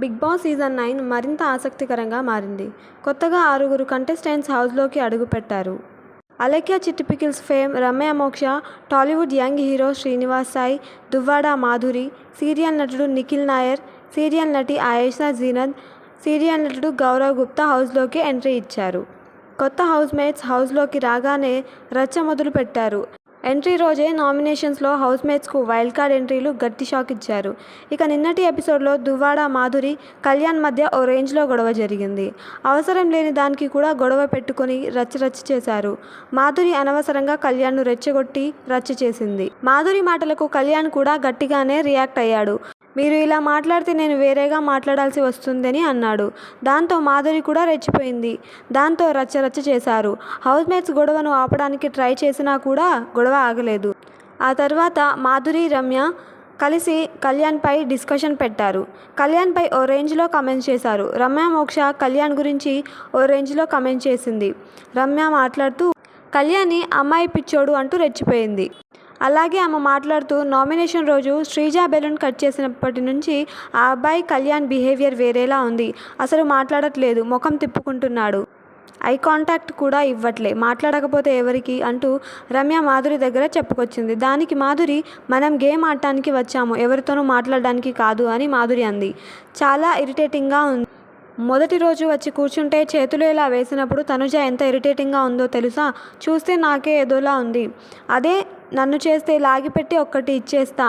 Big boss season nine మరింత ఆసక్తికరంగా మారింది. కొత్తగా ఆరుగురు కంటెస్టెంట్స్ హౌస్లోకి అడుగుపెట్టారు Alekhya Chitti Pickles fame Ramya Moksha Tollywood young hero Srinivas Sai Duvvada Madhuri serial నటుడు నిఖిల్ నాయర్ సీరియల్ నటి ఆయేషా జీనద్ సీరియల్ నటుడు గౌరవ్ గుప్తా హౌస్లోకి ఎంట్రీ ఇచ్చారు. కొత్త హౌస్ మేట్స్ హౌస్లోకి రాగానే రచ్చ మొదలు పెట్టారు ఎంట్రీ రోజే నామినేషన్స్లో హౌస్ మేట్స్కు వైల్డ్ కార్డ్ ఎంట్రీలు గట్టి షాక్ ఇచ్చారు. ఇక నిన్నటి ఎపిసోడ్లో దువ్వాడ మాధురి కళ్యాణ్ మధ్య ఓ రేంజ్లో గొడవ జరిగింది. అవసరం లేని దానికి కూడా గొడవ పెట్టుకొని రచ్చ రచ్చ చేశారు. మాధురి అనవసరంగా కళ్యాణ్ను రెచ్చగొట్టి రచ్చ చేసింది. మాధురి మాటలకు కళ్యాణ్ కూడా గట్టిగానే రియాక్ట్ అయ్యాడు. మీరు ఇలా మాట్లాడితే నేను వేరేగా మాట్లాడాల్సి వస్తుందని అన్నాడు. దాంతో మాధురి కూడా రెచ్చిపోయింది. దాంతో రచ్చ రచ్చ చేశారు. హౌస్ మేట్స్ గొడవను ఆపడానికి ట్రై చేసినా కూడా గొడవ ఆగలేదు. ఆ తర్వాత మాధురి రమ్య కలిసి కళ్యాణ్పై డిస్కషన్ పెట్టారు. కళ్యాణ్పై ఓ రేంజ్లో కమెంట్ చేశారు. రమ్య మోక్ష కళ్యాణ్ గురించి ఓ రేంజ్లో కమెంట్ చేసింది. రమ్య మాట్లాడుతూ కళ్యాణి అమ్మాయి పిచ్చోడు అంటూ రెచ్చిపోయింది. అలాగే ఆమె మాట్లాడుతూ నామినేషన్ రోజు శ్రీజ బెలూన్ కట్ చేసినప్పటి నుంచి ఆ అబ్బాయి కళ్యాణ్ బిహేవియర్ వేరేలా ఉంది. అసలు మాట్లాడట్లేదు. ముఖం తిప్పుకుంటున్నాడు. ఐ కాంటాక్ట్ కూడా ఇవ్వట్లే. మాట్లాడకపోతే ఎవరికి? అంటూ రమ్య మాధురి దగ్గర చెప్పుకొచ్చింది. దానికి మాధురి మనం గేమ్ ఆడటానికి వచ్చాము. ఎవరితోనూ మాట్లాడడానికి కాదు అని మాధురి అంది. చాలా ఇరిటేటింగ్గా ఉంది. మొదటి రోజు వచ్చి కూర్చుంటే చేతులు ఇలా వేసినప్పుడు తనుజ ఎంత ఇరిటేటింగ్గా ఉందో తెలుసా? చూస్తే నాకే ఏదోలా ఉంది. అదే నన్ను చేస్తే లాగిపెట్టి ఒక్కటి ఇచ్చేస్తా.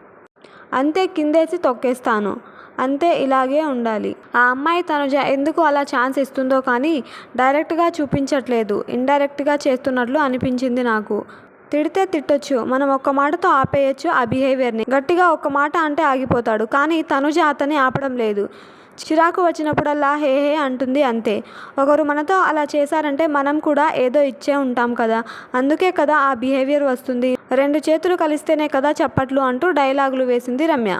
అంతే కిందేసి తొక్కేస్తాను. అంతే ఇలాగే ఉండాలి. ఆ అమ్మాయి తను ఎందుకు అలా ఛాన్స్ ఇస్తుందో కానీ డైరెక్ట్గా చూపించట్లేదు. ఇండైరెక్ట్గా చేస్తున్నట్లు అనిపించింది నాకు. తిడితే తిట్టొచ్చు. మనం ఒక్క మాటతో ఆపేయచ్చు ఆ బిహేవియర్ని. గట్టిగా ఒక్క మాట అంటే ఆగిపోతాడు. కానీ తనుజ అతన్ని ఆపడం లేదు. చిరాకు వచ్చినప్పుడల్లా హే హే అంటుంది అంతే. ఒకరు మనతో అలా చేశారంటే మనం కూడా ఏదో ఇచ్చే ఉంటాం కదా. అందుకే కదా ఆ బిహేవియర్ వస్తుంది. రెండు చేతులు కలిస్తేనే కదా చప్పట్లు అంటూ డైలాగులు వేసింది రమ్య.